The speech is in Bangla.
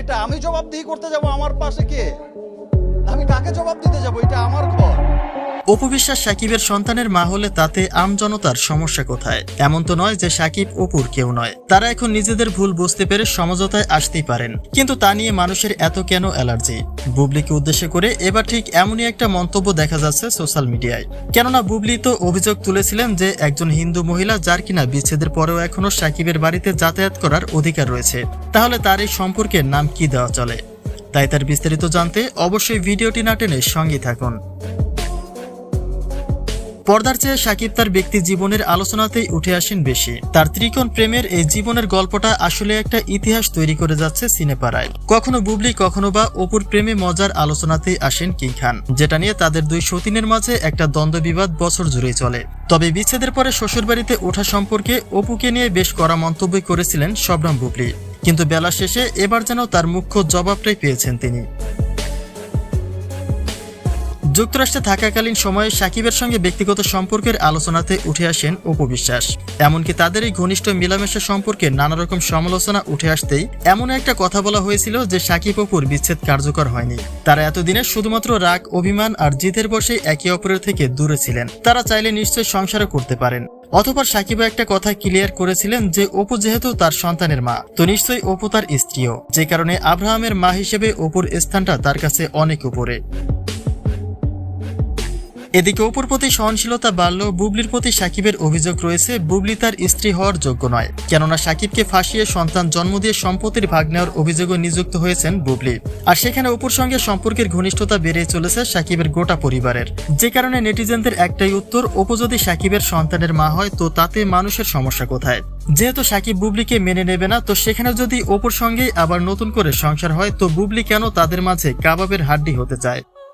এটা আমি জবাবদিহি করতে যাব আমার পাশে কে? আমি কাকে জবাব দিতে যাব? এটা আমার ঘর। অপু বিশ্বাস সাকিবের সন্তানের মা হলে তাতে আমজনতার সমস্যা কোথায়? এমন তো নয় যে সাকিব অপুর কেউ নয়। তারা এখন নিজেদের ভুল বুঝতে পেরে সমঝোতায় আসতেই পারেন। কিন্তু তা নিয়ে মানুষের এত কেন অ্যালার্জি? বুবলিকে উদ্দেশ্য করে এবার ঠিক এমনই একটা মন্তব্য দেখা যাচ্ছে সোশ্যাল মিডিয়ায়। কেননা বুবলি তো অভিযোগ তুলেছিলেন যে একজন হিন্দু মহিলা যার কিনা বিচ্ছেদের পরেও এখনও সাকিবের বাড়িতে যাতায়াত করার অধিকার রয়েছে। তাহলে তার এই সম্পর্কের নাম কি দেওয়া চলে? তাই তার বিস্তারিত জানতে অবশ্যই ভিডিওটি না টেনে সঙ্গে থাকুন। পর্দার চেয়ে সাকিব তার ব্যক্তি জীবনের আলোচনাতেই উঠে আসেন বেশি। তার ত্রিকোণ প্রেমের এই জীবনের গল্পটা আসলে একটা ইতিহাস তৈরি করে যাচ্ছে সিনেপাড়ায়। কখনো বুবলি, কখনো বা অপুর প্রেমে মজার আলোচনাতেই আসেন কিং খান, যেটা নিয়ে তাদের দুই সতীনের মাঝে একটা দ্বন্দ্ব বিবাদ বছর জুড়েই চলে। তবে বিচ্ছেদের পরে শ্বশুরবাড়িতে ওঠা সম্পর্কে অপুকে নিয়ে বেশ কড়া মন্তব্য করেছিলেন শবনম বুবলি। কিন্তু বেলা শেষে এবার যেন তার মুখ্য জবাবটাই পেয়েছেন তিনি। যুক্তরাষ্ট্রে থাকাকালীন সময়ে সাকিবের সঙ্গে ব্যক্তিগত সম্পর্কের আলোচনাতে উঠে আসেন অপু বিশ্বাস। এমনকি তাদের এই ঘনিষ্ঠ মিলামেশা সম্পর্কে নানা রকম সমালোচনা উঠে আসতেই এমন একটা কথা বলা হয়েছিল যে সাকিব অপুর বিচ্ছেদ কার্যকর হয়নি। তারা এতদিনে শুধুমাত্র রাগ, অভিমান আর জিদের বসে একে অপরের থেকে দূরে ছিলেন। তারা চাইলে নিশ্চয়ই সংসারও করতে পারেন। অথবা সাকিবও একটা কথা ক্লিয়ার করেছিলেন যে অপু যেহেতু তার সন্তানের মা, তো নিশ্চয়ই অপু তার স্ত্রীও। যে কারণে আব্রাহামের মা হিসেবে অপুর স্থানটা তার কাছে অনেক উপরে। এদিকে অপুর প্রতি সহনশীলতা বাড়লেও বুবলির প্রতি সাকিবের অভিযোগ রয়েছে, বুবলি তার স্ত্রী হওয়ার যোগ্য নয়। কেননা সাকিবকে ফাঁসিয়ে সন্তান জন্ম দিয়ে সম্পত্তির ভাগ নেওয়ার অভিযোগে নিযুক্ত হয়েছেন বুবলি। আর সেখানে অপুর সঙ্গে সম্পর্কের ঘনিষ্ঠতা বেড়ে চলেছে সাকিবের গোটা পরিবারের। যে কারণে নেটিজেনদের একটাই উত্তর, অপু যদি সাকিবের সন্তানের মা হয়, তো তাতে মানুষের সমস্যা কোথায়? যেহেতু সাকিব বুবলিকে মেনে নেবে না, তো সেখানে যদি অপুর সঙ্গেই আবার নতুন করে সংসার হয়, তো বুবলি কেন তাদের মাঝে কাবাবের হাড্ডি হতে চায়?